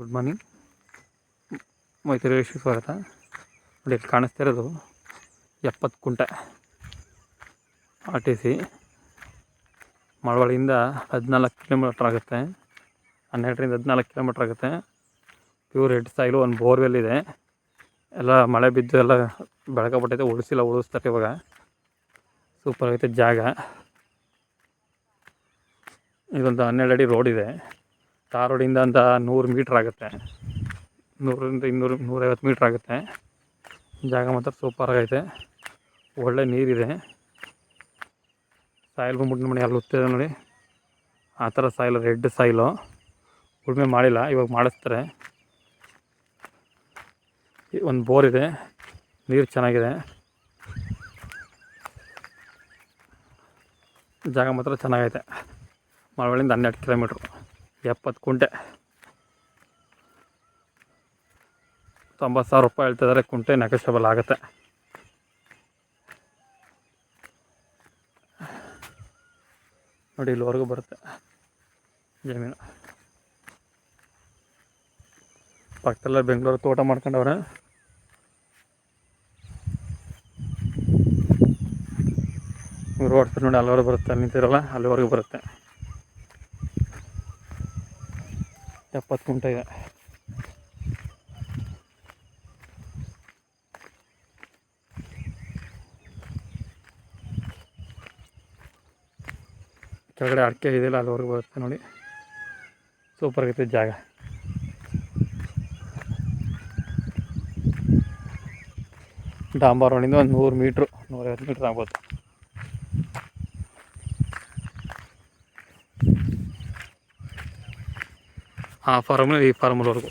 Good morning ಮೈತ್ರಿ ಸ್ವಾಗತ ನೋಡಿ, ಇಲ್ಲಿ ಕಾಣಿಸ್ತಾ ಇರೋದು ಎಪ್ಪತ್ತು ಕುಂಟೆ. ಆರ್ ಟಿ ಸಿ ಮಳವಳ್ಳಿಯಿಂದ ಹದಿನಾಲ್ಕು ಕಿಲೋಮೀಟ್ರ್ ಆಗುತ್ತೆ. ಹನ್ನೆರಡರಿಂದ ಹದಿನಾಲ್ಕು ಕಿಲೋಮೀಟ್ರ್ ಆಗುತ್ತೆ. ಪ್ಯೂರ್ ಎಡ್ ಸಾಯಿಲು ಒಂದು ಬೋರ್ವೆಲ್ ಇದೆ. ಎಲ್ಲ ಮಳೆ ಬಿದ್ದು ಎಲ್ಲ ಬೆಳಕಬಿಟ್ಟೈತೆ ಉಳಿಸಿಲ್ಲ, ಉಳಿಸ್ತಾರೆ ಇವಾಗ. ಸೂಪರ್ ಆಗೈತೆ ಜಾಗ. ಇದೊಂದು ಹನ್ನೆರಡು ಅಡಿ ರೋಡ್ ಇದೆ. ತಾರ್ ರೋಡಿಂದ ಅಂತ ನೂರು ಮೀಟ್ರ್ ಆಗುತ್ತೆ. ನೂರರಿಂದ ಇನ್ನೂರು, ನೂರೈವತ್ತು ಮೀಟ್ರ್ ಆಗುತ್ತೆ. ಜಾಗ ಮಾತ್ರ ಸೂಪರ್ ಆಗೈತೆ. ಒಳ್ಳೆ ನೀರಿದೆ. ಸಾಯಿಲ್ ಬಂದ್ಬಿಟ್ಟು ನೋಡಿ, ಅಲ್ಲಿ ಉತ್ತಿದೆ ನೋಡಿ. ಆ ಥರ ಸಾಯಿಲ್, ರೆಡ್ ಸಾಯಿಲು. ಉಳುಮೆ ಮಾಡಿಲ್ಲ, ಇವಾಗ ಮಾಡಿಸ್ತಾರೆ. ಒಂದು ಬೋರ್ ಇದೆ. ನೀರು ಚೆನ್ನಾಗಿದೆ. ಜಾಗ ಮಾತ್ರ ಚೆನ್ನಾಗೈತೆ. ಮಳವಳ್ಳಿಯಿಂದ ಹನ್ನೆರಡು ಕಿಲೋಮೀಟ್ರು. ಎಪ್ಪತ್ತು ಕುಂಟೆ. ತೊಂಬತ್ತು ಸಾವಿರ ರೂಪಾಯಿ ಹೇಳ್ತಿದ್ದಾರೆ, ಕುಂಟೆ ನೆಗೋಷಿಯಬಲ್ ಆಗುತ್ತೆ. ನೋಡಿ, ಇಲ್ಲಿವರೆಗೂ ಬರುತ್ತೆ ಜಮೀನು. ಪಕ್ಕದಲ್ಲೇ ಬೆಂಗಳೂರು ತೋಟ ಮಾಡ್ಕೊಂಡವ್ರೆ. ರೋಡ್ ನೋಡಿ, ಅಲ್ಲಿವರೆಗೂ ಬರುತ್ತೆ ನಿಂತಿರಲ್ಲ, ಅಲ್ಲಿವರೆಗೂ ಬರುತ್ತೆ. ಎಪ್ಪತ್ತು ಕುಂಟೆ ಇದೆ. ಕೆಳಗಡೆ ಅಡಿಕೆ ಇದೆಯಲ್ಲ ಅಲ್ಲಿವರೆಗೂ ಬರುತ್ತೆ ನೋಡಿ. ಸೂಪರ್ ಆಗೈತೆ ಜಾಗ. ಡಾಂಬಾರ್ ರೋಡಿಂದ ಒಂದು ನೂರು ಮೀಟ್ರು, ನೂರೈವತ್ತು ಮೀಟ್ರ್ ಆಗ್ಬೋದು. ఆ ఫారం ఈ ఫారం వరకు.